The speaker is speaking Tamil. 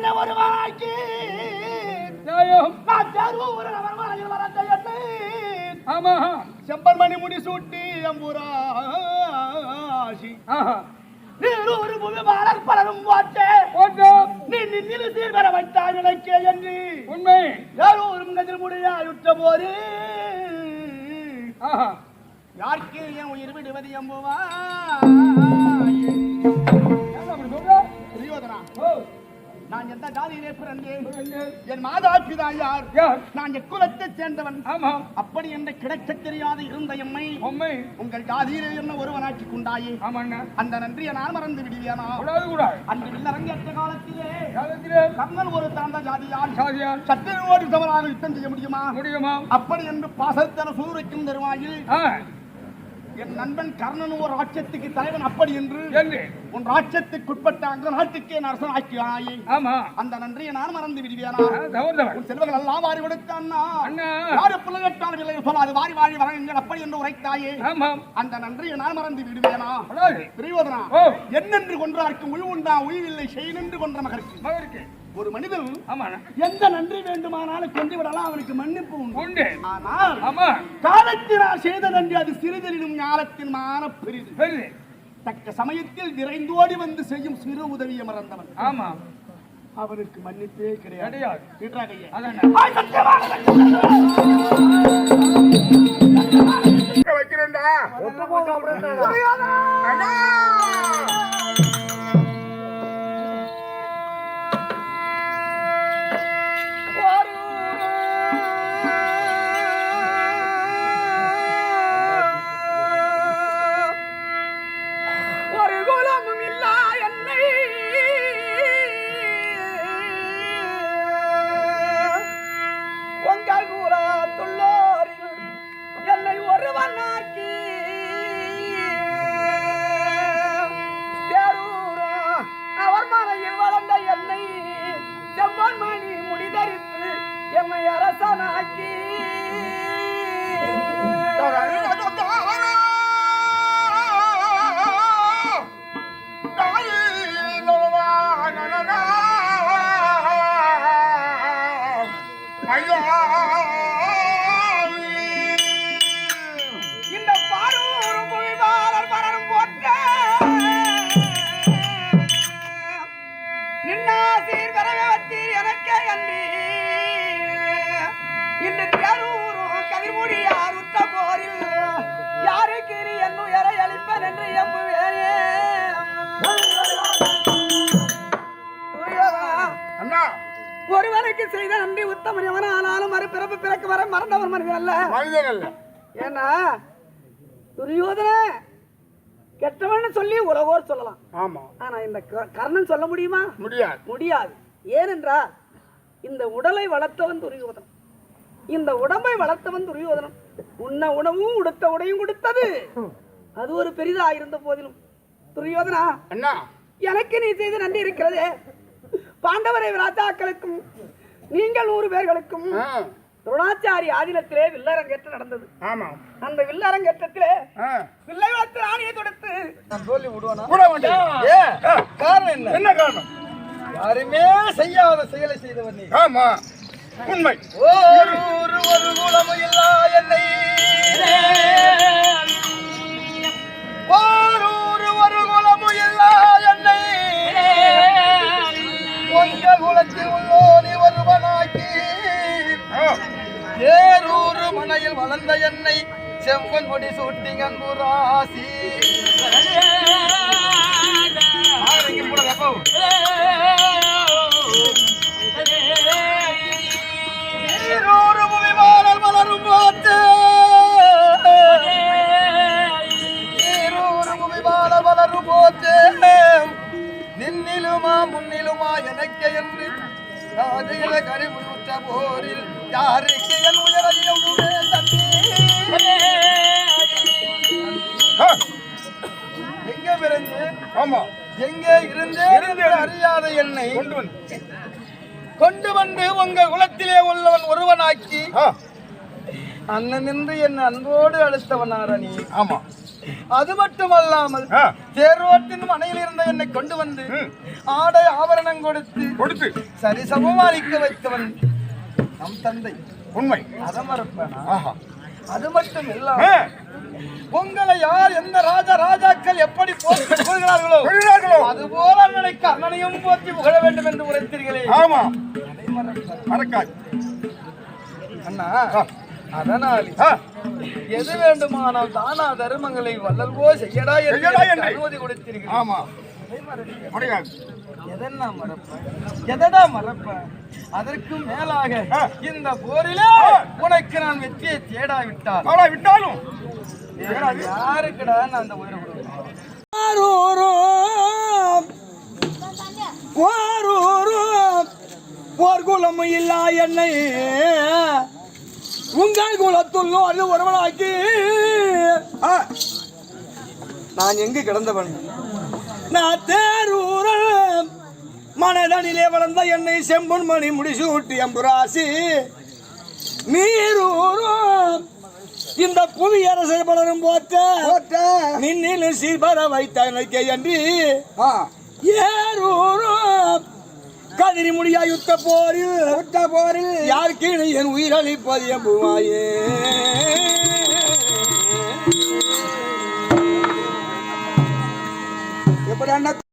என்ன என்னை. ஆமா. செம்பன்மணி முடி சூட்டி அம்புராசி நீர் ஒரு புவி மலர் பலரும் போட்டோம் நீ நின்னில் சீர்வர வைத்தாய் நினைக்கே என்று. உண்மை. யாரோ ஒரு கதிர் முடியாயுற்ற ஆஹா. யாருக்கு என் உயிர் விடுவது எம்புவா அப்படி சொல்ற? நான் எந்த ஜாதியிலே பிறந்தேன். என் மாதா பிதா யார்? நான் எக்குலத்தைச் சேர்ந்தவன். ஆமா அப்படி என்ற கிடைக்க தெரியாது இருந்த எம்மை உண்மை உங்கள் ஜாதியிலே என்ன ஒருவனாக்கி கொண்டாயே? ஆமாண்ணா. அந்த நன்றியை நான் மறந்து விடுவேனா கூடாது கூடாது அன்று வில்லரங்கேற்ற காலத்திலே காலத்திலே. கர்ணன் ஒரு தாழ்ந்த ஜாதியால் சாதியார் சத்திரனோடு சமராக யுத்தம் செய்ய முடியுமா? முடியுமா? அப்படி என்று பாசத்தன சூறைக்கும் தருவாயில் என் நண்பன் கர்ணன் ஒரு ராட்சத்துக்கு தலைவன் அப்படி என்று. உன் ராட்சத்துக்குட்பட்ட அங்க நாட்டுக்கே நரசன் ஆக்கியாயே ஆமா. அந்த நன்றியை நான் மறந்து விடுவேனா? உன் செல்வங்கள் எல்லாம் வாரி அண்ணா. யாரு இல்லை சொல்லாது வாரி வாரி வழங்குங்கள் அப்படி என்று உரைத்தாயே. அந்த நன்றியை நான் மறந்து விடுவேனா? ஓ. என்னென்று கொன்றார்க்கு உய்வுண்டா உய்வில்லை செய்யென்று கொன்ற மகருக்கு. மகருக்கு. ஒரு மனிதன் எந்த நன்றி வேண்டுமானாலும் கொண்டு விடலாம் அவனுக்கு மன்னிப்பு உண்டு. உண்டு. ஆனால் காலத்தினால் செய்த நன்றி அது சிறிதெனினும் ஞானத்தின் மான பெரிது. பெரு தக்க சமயத்தில் விரைந்தோடி வந்து செய்யும் சிறு உதவியை மறந்தவன். ஆமா. அவனுக்கு மன்னிப்பே கிடையாது. கிடையாது. aqui. ஒருவனுக்கு செய்த நன்றி உத்தமன் எவனானாலும் மறுபிறப்பு பிறக்கு வர மறந்தவர் மனிதன் அல்ல. மனிதன் அல்ல. ஏன்னா துரியோதன கெட்டவன் சொல்லி உலகோர் சொல்லலாம். ஆமா. ஆனா இந்த கர்ணன் சொல்ல முடியுமா? முடியாது. முடியாது. ஏனென்றால் இந்த உடலை வளர்த்தவன் துரியோதனன். இந்த உடம்பை வளர்த்தவன் துரியோதனன். உண்ண உணவும் உடுத்த உடையும் கொடுத்தது. அது ஒரு பெரிதா இருந்த போதிலும். துரியோதனா அண்ணா. எனக்கு நீ செய்த நன்றி இருக்கிறதே. பாண்டவரை ராஜாக்களுக்கும் நீங்கள் நூறு பேர்களுக்கும் துரோணாச்சாரி ஆதீனத்திலே வில்லரங்கேற்றம் நடந்தது. ஆமா. அந்த வில்லரங்கேற்றத்திலே. வில்லை வளர்த்து ராணியை தொடுத்து கூட வேண்டியது. காரணம் என்ன? என்ன காரணம்? யாருமே செய்யாத செயலை செய்தவர் நீ. ஆமா. உண்மை. ஒரு ஒரு குலமும் இல்லா ஏரூரு மனையில் வளர்ந்த என்னை செம்பன் முடி சூட்டிங்க அன்புராசி நீரூறு புவிமாறல் மலரும் போத்து நீரூறு புவிமாறல் நின்னிலுமா முன்னிலுமா எனக்கு என்று. கரிமுற்ற போரில் யாருக்கு ஆமா. எங்கே இருந்தே என்று அறியாத என்னை கொண்டு வந்து. கொண்டு வந்து உங்க குலத்திலே உள்ளவன் ஒருவனாக்கி அண்ணன் நின்று என் அன்போடு அழுத்தவனார நீ ஆமா. அது மட்டுமல்லாமல். தேரோட்டின் மனையில் இருந்த என்னை கொண்டு வந்து. ஆடை ஆபரணம் கொடுத்து கொடுத்து. சரிசமமா அளிக்க வைத்தவன் நம் தந்தை. உண்மை. அதை மறப்பேனா? ஆஹா. அது மட்டும் இல்லாம உங்களை யார் எந்த ராஜா ராஜாக்கள் எப்படி புகழ்கிறார்களோ சொல்கிறார்களோ அதுபோல அண்ணனைக்கு அண்ணனையும் போற்றி புகழ வேண்டும் என்று உரைத்தீர்களே. ஆமா. அதை. மறக்காது. அண்ணா. அதனால் எது வேண்டுமானால் தானா தருமங்களை வல்லல்வோ செய்யடா என்று. அனுமதி கொடுத்தீர்கள். ஆமா. அதை எதனா மறப்பேன் எதடா மறப்பேன் அதற்கு மேலாக. இந்த போரிலே உனக்கு நான் வெற்றியை தேடாவிட்டால். ஆனா விட்டாலும் வேற யாருக்குடா நான் அந்த உயிரை போர் குலம் இல்லா என்னை. உங்கள் குலத்துள் ஒரு ஒருவனாக்கி. ஆ, நான் எங்கு கிடந்தவன்? நான் தேரூரல். மனதனிலே வளர்ந்த என்னை செம்பொன் மணி முடிசூட்டி அம்புராசி. நீரூரும் இந்த புவி பலரும் போற்ற. நின்னிலும் சீர்பர வைத்த எனக்கு என்று ஏரூரும். கதிரி முடியா யுத்த போரில். யுத்த போரில். யாருக்கு என் உயிரளிப்பது எம்புவாயே. gran